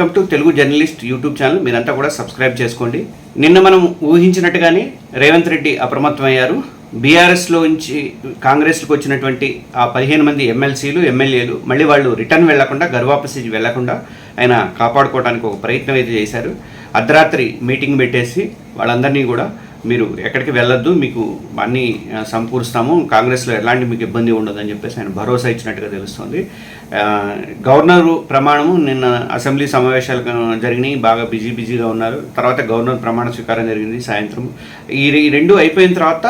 Welcome to Telugu journalist YouTube channel. మీరంతా కూడా subscribe చేసుకోండి. నిన్న మనం ఊహించినట్టుగానే రేవంత్ రెడ్డి అప్రమత్తమయ్యారు. బీఆర్ఎస్లో నుంచి కాంగ్రెస్కి వచ్చినటువంటి ఆ పదిహేను మంది ఎమ్మెల్సీలు ఎమ్మెల్యేలు మళ్ళీ వాళ్ళు రిటర్న్ వెళ్ళకుండా గర్వాపసి వెళ్ళకుండా ఆయన కాపాడుకోవడానికి ఒక ప్రయత్నం అయితే చేశారు. అర్ధరాత్రి మీటింగ్ పెట్టేసి వాళ్ళందరినీ కూడా మీరు ఎక్కడికి వెళ్ళొద్దు మీకు అన్నీ సమకూరుస్తాము. కాంగ్రెస్లో ఎలాంటి మీకు ఇబ్బంది ఉండదని చెప్పేసి ఆయన భరోసా ఇచ్చినట్టుగా తెలుస్తుంది. గవర్నరు ప్రమాణము నిన్న అసెంబ్లీ సమావేశాలు జరిగినాయి బాగా బిజీ బిజీగా ఉన్నారు. తర్వాత గవర్నర్ ప్రమాణ స్వీకారం జరిగింది సాయంత్రం. ఈ ఈ రెండు అయిపోయిన తర్వాత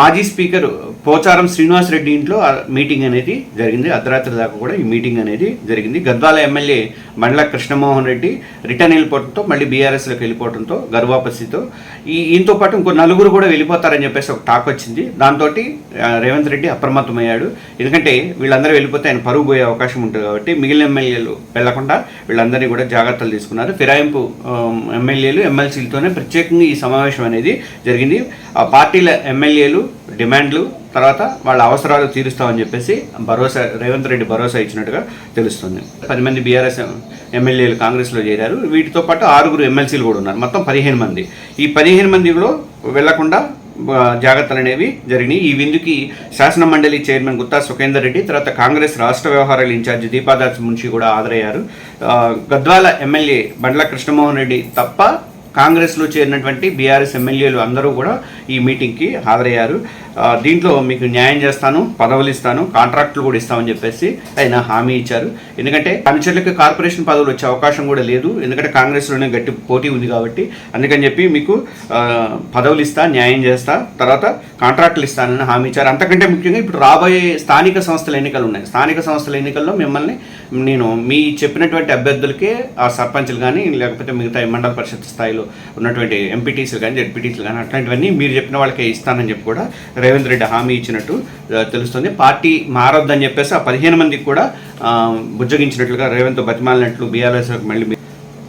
మాజీ స్పీకర్ పోచారం శ్రీనివాస్ రెడ్డి ఇంట్లో మీటింగ్ అనేది జరిగింది. అర్ధరాత్రి దాకా కూడా ఈ మీటింగ్ అనేది జరిగింది. గద్వాల ఎమ్మెల్యే మండల కృష్ణమోహన్ రెడ్డి రిటర్న్ వెళ్ళిపోవడంతో మళ్ళీ బీఆర్ఎస్లోకి వెళ్ళిపోవడంతో గర్వాపసితో ఈ ఈయనతో పాటు ఇంకో నలుగురు కూడా వెళ్ళిపోతారని చెప్పేసి ఒక టాక్ వచ్చింది. దాంతో రేవంత్ రెడ్డి అప్రమత్తమయ్యాడు. ఎందుకంటే వీళ్ళందరూ వెళ్ళిపోతే ఆయన పరుగు పోయే అవకాశం ఉంటుంది కాబట్టి మిగిలిన ఎమ్మెల్యేలు వెళ్ళకుండా వీళ్ళందరినీ కూడా జాగ్రత్తలు తీసుకున్నారు. ఫిరాయింపు ఎమ్మెల్యేలు ఎమ్మెల్సీలతోనే ప్రత్యేకంగా ఈ సమావేశం అనేది జరిగింది. ఆ పార్టీల ఎమ్మెల్యేలు డిమాండ్లు తర్వాత వాళ్ళ అవసరాలు తీరుస్తామని చెప్పేసి భరోసా రేవంత్ రెడ్డి భరోసా ఇచ్చినట్టుగా తెలుస్తుంది. పది మంది బీఆర్ఎస్ ఎమ్మెల్యేలు కాంగ్రెస్లో చేరారు. వీటితో పాటు ఆరుగురు ఎమ్మెల్సీలు కూడా ఉన్నారు. మొత్తం పదిహేను మంది. ఈ పదిహేను మందిలో వెళ్ళకుండా జాగ్రత్తలు అనేవి జరిగినాయి. ఈ విందుకి శాసన మండలి చైర్మన్ గుత్తా సుఖేందర్ రెడ్డి తర్వాత కాంగ్రెస్ రాష్ట్ర వ్యవహారాల ఇన్ఛార్జి దీపాదాస్ మున్షి కూడా హాజరయ్యారు. గద్వాల ఎమ్మెల్యే బండ్ల కృష్ణమోహన్ రెడ్డి తప్ప కాంగ్రెస్లో చేరినటువంటి బీఆర్ఎస్ ఎమ్మెల్యేలు అందరూ కూడా ఈ మీటింగ్కి హాజరయ్యారు. దీంట్లో మీకు న్యాయం చేస్తాను పదవులు ఇస్తాను కాంట్రాక్టులు కూడా ఇస్తామని చెప్పేసి ఆయన హామీ ఇచ్చారు. ఎందుకంటే అనుచరులకు కార్పొరేషన్ పదవులు వచ్చే అవకాశం కూడా లేదు. ఎందుకంటే కాంగ్రెస్లోనే గట్టి పోటీ ఉంది కాబట్టి. అందుకని చెప్పి మీకు పదవులు ఇస్తా న్యాయం చేస్తా తర్వాత కాంట్రాక్టులు ఇస్తానని హామీ ఇచ్చారు. అంతకంటే ముఖ్యంగా ఇప్పుడు రాబోయే స్థానిక సంస్థల ఎన్నికలు ఉన్నాయి. స్థానిక సంస్థల ఎన్నికల్లో మిమ్మల్ని నేను మీ చెప్పినటువంటి అభ్యర్థులకే ఆ సర్పంచ్లు కానీ లేకపోతే మిగతా మండల పరిషత్ స్థాయిలో ఉన్నటువంటి ఎంపీటీసీలు కానీ జెడ్పీటీసీలు కానీ అట్లాంటివన్నీ మీరు చెప్పిన వాళ్ళకే ఇస్తానని చెప్పి కూడా రేవంత్ రెడ్డి హామీ ఇచ్చినట్టు తెలుస్తుంది. పార్టీ మారొద్దని చెప్పేసి ఆ పదిహేను మందికి కూడా బుజ్జగించినట్లుగా రేవంత్ బతిమాలినట్లు బీఆర్ఎస్ మళ్ళీ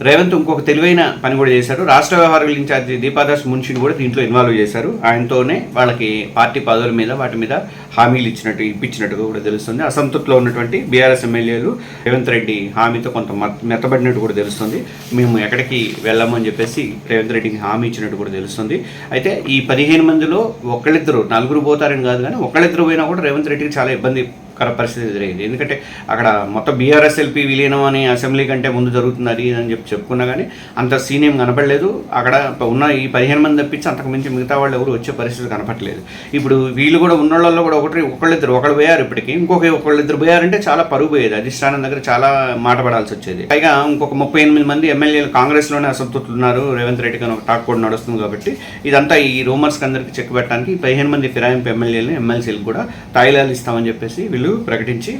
రేవంత్ ఇంకొక తెలివైన పని కూడా చేశారు రాష్ట్ర వ్యవహారాల ఇన్ఛార్జి దీపాదాస్ మున్షిని కూడా దీంట్లో ఇన్వాల్వ్ చేశారు. ఆయనతోనే వాళ్ళకి పార్టీ పదవుల మీద వాటి మీద హామీలు ఇచ్చినట్టు ఇప్పించినట్టుగా కూడా తెలుస్తుంది. అసంతృప్తిలో ఉన్నటువంటి బీఆర్ఎస్ ఎమ్మెల్యేలు రేవంత్ రెడ్డి హామీతో కొంత మెత్తబడినట్టు కూడా తెలుస్తుంది. మేము ఎక్కడికి వెళ్ళామని చెప్పేసి రేవంత్ రెడ్డికి హామీ ఇచ్చినట్టు కూడా తెలుస్తుంది. అయితే ఈ పదిహేను మందిలో ఒకళ్ళిద్దరు నలుగురు పోతారని కాదు కానీ ఒకళ్ళిద్దరు పోయినా కూడా రేవంత్ రెడ్డికి చాలా ఇబ్బంది కర పరిస్థితి ఎదురైంది. ఎందుకంటే అక్కడ మొత్తం బీఆర్ఎస్ ఎల్పీ విలీనం అని అసెంబ్లీ కంటే ముందు జరుగుతుంది అది అని చెప్పి చెప్పుకున్నా కానీ అంత సీన్ ఏం కనపడలేదు. అక్కడ ఉన్న ఈ పదిహేను మంది తప్పించి అంతకు మించి మిగతా వాళ్ళు ఎవరు వచ్చే పరిస్థితి కనపట్లేదు ఇప్పుడు వీళ్ళు కూడా ఉన్నోళ్ళలో కూడా ఒకటి ఒకళ్ళిద్దరు ఒకళ్ళు పోయారు ఇప్పటికి. ఇంకొక ఒకళ్ళిద్దరు పోయారంటే చాలా పరుగు పోయేది. అధిష్టానం దగ్గర చాలా మాట పడాల్సి వచ్చేది. పైగా ఇంకొక ముప్పై ఎనిమిది మంది ఎమ్మెల్యేలు కాంగ్రెస్లోనే అసంతృప్తులు ఉన్నారు. రేవంత్ రెడ్డి అని ఒక టాక్ కూడా నడుస్తుంది కాబట్టి. ఇదంతా ఈ రూమర్స్కి అందరికి చెక్ పెట్టడానికి పదిహేను మంది ఫిరాయింపు ఎమ్మెల్యేలు ఎమ్మెల్సీలు కూడా తాయిలాలు ఇస్తామని చెప్పేసి వీళ్ళు ప్రకటించి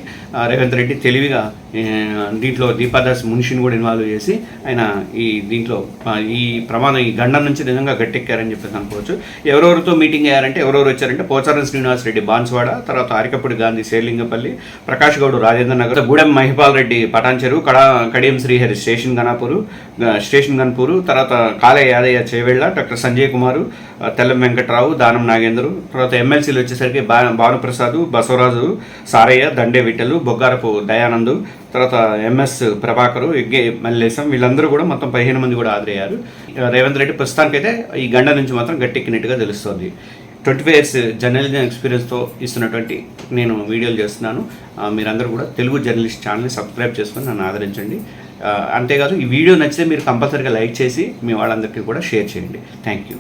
రేవంత్ రెడ్డి తెలివిగా దీంట్లో దీపాదాస్ మునిషిని కూడా ఇన్వాల్వ్ చేసి ఆయన ఈ దీంట్లో ఈ ప్రమాదం ఈ గండం నుంచి నిజంగా గట్టెక్కారని చెప్పేసి అనుకోవచ్చు. ఎవరెవరితో మీటింగ్ అయ్యారంటే ఎవరెవరు వచ్చారంటే పోచారం శ్రీనివాస్ రెడ్డి బాన్స్వాడ తర్వాత అరికపూడి గాంధీ శేర్లింగపల్లి ప్రకాష్ గౌడ్ రాజేంద్ర నగర్ గూడెం మహిపాల్ రెడ్డి పటాన్చెరు కడా కడియం శ్రీహరి స్టేషన్ గణాపూరు స్టేషన్ గన్పూరు తర్వాత కాలే యాదయ్య చేవెళ్ళ డాక్టర్ సంజయ్ కుమారు తెల్లం వెంకట్రావు దానం నాగేంద్రు తర్వాత ఎమ్మెల్సీలు వచ్చేసరికి బా భానుప్రసాద్ బసవరాజు సారయ్య దండే విట్టలు బొగ్గారపు దయానందు తర్వాత ఎంఎస్ ప్రభాకరు ఎగ్గే మల్లేశం వీళ్ళందరూ కూడా మొత్తం పదిహేను మంది కూడా హాజరయ్యారు. రేవంత్ రెడ్డి ప్రస్తుతానికైతే ఈ గండ నుంచి మాత్రం గట్టెక్కినట్టుగా తెలుస్తుంది. ట్వంటీ ఫైవ్ ఇయర్స్ జర్నలిజం ఎక్స్పీరియన్స్తో ఇస్తున్నటువంటి నేను వీడియోలు చేస్తున్నాను. మీరందరూ కూడా తెలుగు జర్నలిస్ట్ ఛానల్ని సబ్స్క్రైబ్ చేసుకొని నన్ను ఆదరించండి. అంతేకాదు ఈ వీడియో నచ్చితే మీరు కంపల్సరీగా లైక్ చేసి మీ వాళ్ళందరికీ కూడా షేర్ చేయండి. Thank you.